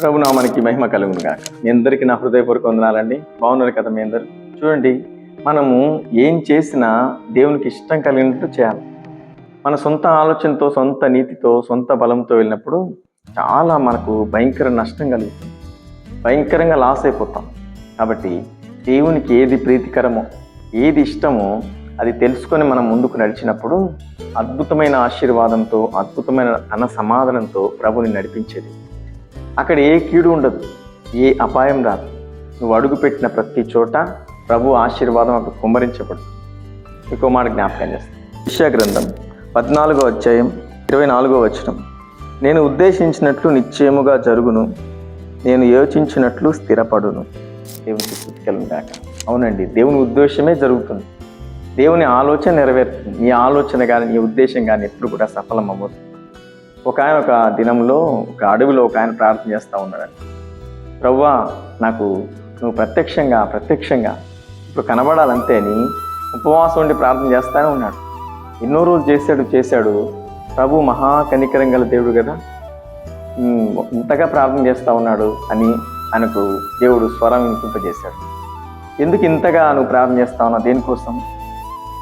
ప్రభునామానికి మహిమ కలుగును కాక మీ అందరికీ నా హృదయపూర్వక వందనాలండి. బాగున్నారు కదా మీ అందరు? చూడండి మనము ఏం చేసినా దేవునికి ఇష్టం కలిగినట్టు చేయాలి. మన సొంత ఆలోచనతో సొంత నీతితో సొంత బలంతో వెళ్ళినప్పుడు చాలా మనకు భయంకర నష్టం కలుగుతుంది. భయంకరంగా లాస్ అయిపోతాం. కాబట్టి దేవునికి ఏది ప్రీతికరమో ఏది ఇష్టమో అది తెలుసుకొని మనం ముందుకు నడిచినప్పుడు అద్భుతమైన ఆశీర్వాదంతో అద్భుతమైన ధన సమాధానంతో ప్రభుని నడిపించేది. అక్కడ ఏ కీడు ఉండదు ఏ అపాయం రాదు. నువ్వు అడుగుపెట్టిన ప్రతి చోట ప్రభు ఆశీర్వాదం అక్కడ కుమ్మరించబడు ఇంకో మాట జ్ఞాపకం చేస్తాను. విషయ గ్రంథం పద్నాలుగో అధ్యాయం ఇరవై నాలుగో వచనం. నేను ఉద్దేశించినట్లు నిశ్చయముగా జరుగును నేను యోచించినట్లు స్థిరపడును. దేవునికి స్థుతికలను కాక అవునండి దేవుని ఉద్దేశమే జరుగుతుంది. దేవుని ఆలోచన నెరవేరుతుంది. నీ ఆలోచన కానీ నీ ఉద్దేశం కానీ ఎప్పుడు కూడా సఫలం అవ్వదు ఒక ఆయన ఒక దినంలో ఒక అడవిలో ఒక ఆయన ప్రార్థన చేస్తూ ఉన్నాడండి. ప్రవ్వా నాకు నువ్వు ప్రత్యక్షంగా ప్రత్యక్షంగా ఇప్పుడు కనబడాలంతే అని ఉపవాసం ఉండి ప్రార్థన చేస్తూనే ఉన్నాడు. ఎన్నో రోజులు చేశాడు చేశాడు. ప్రభు మహాకనికరం గల దేవుడు కదా. ఇంతగా ప్రార్థన చేస్తూ ఉన్నాడు అని ఆయనకు దేవుడు స్వరం వినిపింపజేశాడు. ఎందుకు ఇంతగా నువ్వు ప్రార్థన చేస్తా ఉన్నావు? దేనికోసం?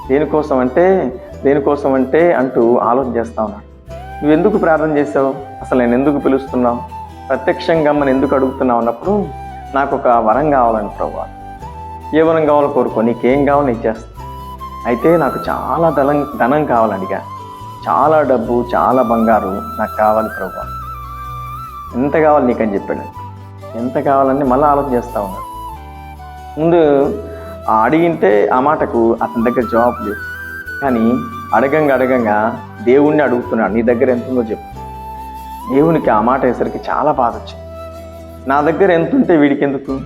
దేనికోసం అంటే దేనికోసం అంటే అంటూ ఆలోచన చేస్తూ ఉన్నాడు. నువ్వు ఎందుకు ప్రార్థన చేసావు అసలు నేను ఎందుకు పిలుస్తున్నావు? ప్రత్యక్షంగా మనం ఎందుకు అడుగుతున్నావు అన్నప్పుడు నాకు ఒక వరం కావాలని ప్రభు. ఏ వరం కావాలో కోరుకో నీకేం కావాలో నీకు చేస్తా. అయితే నాకు చాలా ధనం ధనం కావాలడిగా. చాలా డబ్బు చాలా బంగారు నాకు కావాలి ప్రభు. ఎంత కావాలి నీకని చెప్పాడు. ఎంత కావాలని మళ్ళీ ఆలోచన చేస్తా ఉన్నాడు ముందు ఆ అడిగింటే ఆ మాటకు అతని దగ్గర జవాబు లేదు. కానీ అడగంగా అడగంగా దేవుణ్ణి అడుగుతున్నాడు. నీ దగ్గర ఎంత ఉందో చెప్పు. దేవునికి ఆ మాట వేసరికి చాలా బాధ వచ్చింది. నా దగ్గర ఎంత ఉంటే వీడికి ఎందుకు?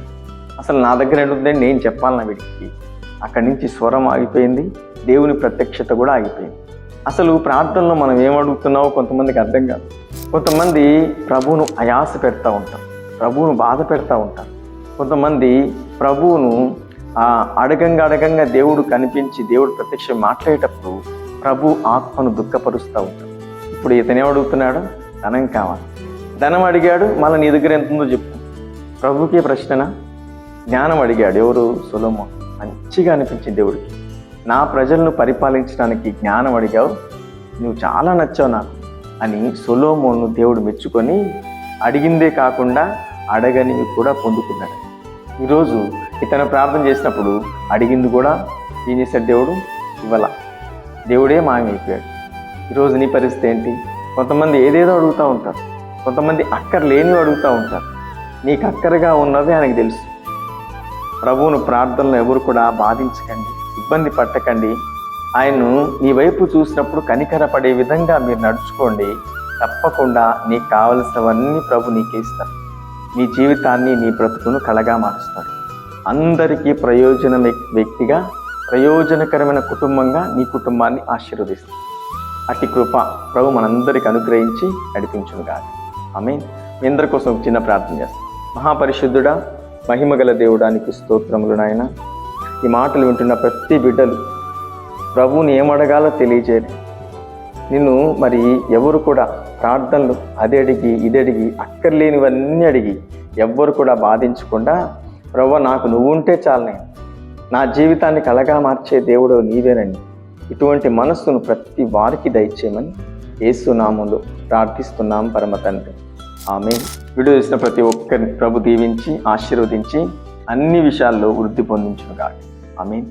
అసలు నా దగ్గర ఎంత ఉందని నేను చెప్పాలన్నా వీడికి. అక్కడి నుంచి స్వరం ఆగిపోయింది. దేవుని ప్రత్యక్షత కూడా ఆగిపోయింది. అసలు ప్రార్థనలో మనం ఏం అడుగుతున్నావో కొంతమందికి అర్థం కాదు. కొంతమంది ప్రభువును అయాస పెడతా ఉంటారు. ప్రభువును బాధ పెడతా ఉంటారు. కొంతమంది ప్రభువును అడగంగా అడగంగా దేవుడు కనిపించి దేవుడు ప్రత్యక్షం మాట్లాడేటప్పుడు ప్రభు ఆత్మను దుఃఖపరుస్తూ ఉంటాడు. ఇప్పుడు ఇతనే అడుగుతున్నాడు? ధనం కావాలి. ధనం అడిగాడు మళ్ళీ నీ దగ్గర ఎంత ఉందో చెప్పు. ప్రభుకే ప్రశ్ననా? జ్ఞానం అడిగాడు ఎవరు? సులభం మంచిగా అనిపించింది దేవుడికి. నా ప్రజలను పరిపాలించడానికి జ్ఞానం అడిగావు నువ్వు చాలా నచ్చావు నాకు అని సొలోమోను దేవుడు మెచ్చుకొని అడిగిందే కాకుండా అడగనివి కూడా పొందుకున్నాడు. ఈరోజు ఇతను ప్రార్థన చేసినప్పుడు అడిగింది కూడా ఏం చేశాడు దేవుడు. ఇవ్వాల దేవుడే మాయమైపోయాడు. ఈరోజు నీ పరిస్థితి ఏంటి? కొంతమంది ఏదేదో అడుగుతూ ఉంటారు. కొంతమంది అక్కర లేనివి అడుగుతూ ఉంటారు. నీకు అక్కరగా ఉన్నది ఆయనకు తెలుసు. ప్రభువును ప్రార్థనలు ఎవరు కూడా బాధించకండి ఇబ్బంది పట్టకండి. ఆయన్ను నీ వైపు చూసినప్పుడు కనికరపడే విధంగా మీరు నడుచుకోండి. తప్పకుండా నీకు కావలసినవన్నీ ప్రభు నీకే ఇస్తారు. నీ జీవితాన్ని నీ బ్రతుకును కళగా మారుస్తాడు. అందరికీ ప్రయోజన వ్యక్తిగా ప్రయోజనకరమైన కుటుంబంగా నీ కుటుంబాన్ని ఆశీర్వదిస్తుంది. అతి కృప ప్రభు మనందరికి అనుగ్రహించి నడిపించును కాదు ఆమె మీ అందరి కోసం ఒక చిన్న ప్రార్థన చేస్తాం. మహాపరిశుద్ధుడా మహిమగల దేవుడానికి స్తోత్రములు నాయన. ఈ మాటలు వింటున్న ప్రతి బిడ్డలు ప్రభువుని ఏమడగాలో తెలియజేయరు నిన్ను మరి ఎవరు కూడా ప్రార్థనలు అది అడిగి ఇది అడిగి అక్కర్లేనివన్నీ అడిగి ఎవ్వరు కూడా బాధించకుండా ప్రభు నాకు నువ్వు ఉంటే చాలు నేను నా జీవితాన్ని కలగా మార్చే దేవుడు నీవేనని. ఇటువంటి మనస్సును ప్రతి వారికి దయచేయమని ఏసునామంలో ప్రార్థిస్తున్నాం పరమ తండ్రి. ఆమె వీడియో చేసిన ప్రతి ఒక్కరిని ప్రభు దీవించి ఆశీర్వదించి అన్ని విషయాల్లో వృద్ధి పొందించును కాదు ఆమె